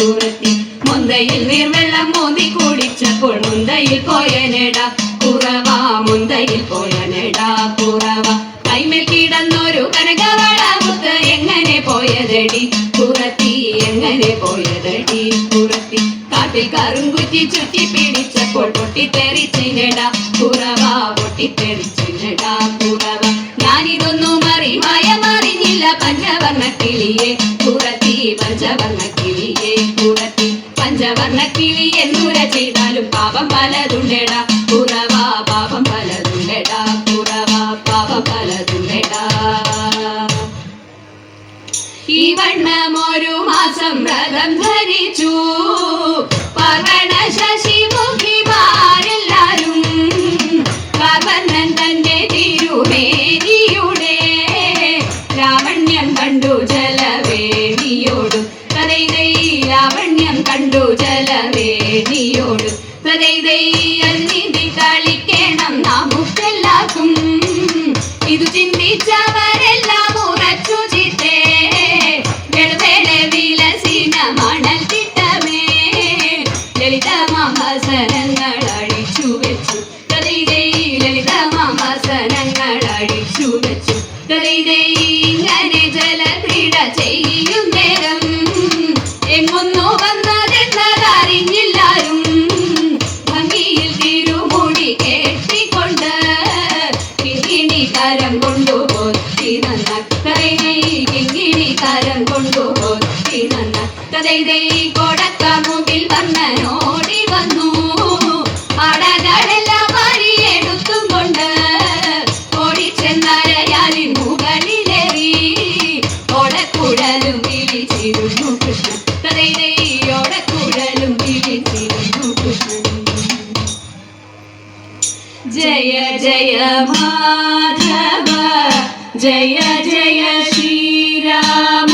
കുറത്തി മുന്തയിൽ നീർവെള്ളം മോന്തി കുടിച്ചപ്പോൾ മുന്തയിൽ പോയനട കുറവ മുന്തയിൽ പോയനട കുറവ. കൈമേൽ കിടന്നൊരു കനകവള മുത്ത് എങ്ങനെ പോയതടി? കുറത്തി എങ്ങനെ പോയതടി? കുറത്തി കാട്ടിൽ കറുങ്കുറ്റി ചുറ്റി പിടിച്ചപ്പോൾ പൊട്ടിത്തെറിച്ചിനട കുറവ പൊട്ടിത്തെറിച്ചിനട കുറവ. ഞാനിതൊന്നും പഞ്ചവർണ കിളിയെ കുറത്തി പഞ്ചവർണ കിളിയെ കുറത്തി പഞ്ചവർണ കിളി എന്നുര ചെയ്താലും പാപം പലതുണ്ടെടാ. കുറവ പാപം പലതുണ്ടെടാ. കുറവ പാപം പലതുണ്ടെടാ. ഈ വണ്ണം ഒരു മാസം വ്രതം ധരിച്ചു. കണ്ടു ജലവേണിയോടു കരം കൊണ്ടുപോത്തി നന്ന കരൈനൈ കിങ്ങിണി കരം കൊണ്ടുപോത്തി നന്ന കഥൈതൈ കൊടക്ക മുമ്പിൽ വന്നനോടി വന്നു. അടകളെല്ലാം വരിയെടുത്തും കൊണ്ട് ഓടിച്ചെന്നരയാലിൻ മുകളിലേറി. ഓടക്കുഴലും വിളിച്ചിരുന്നു കൃഷ്ണൻ കഥൈതൈ जय जय माधव। जय जय श्रीराम।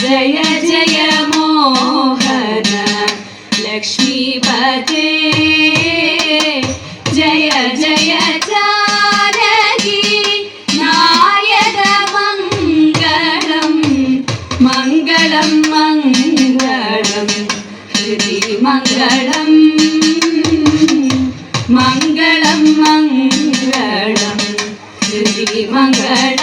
जय जय मोहन। लक्ष्मीपते जय जय चानी नायकमङ्गलं मङ्गलं हृदि मङ्गलम् മംഗളം മംഗളം ശ്രീ മംഗളം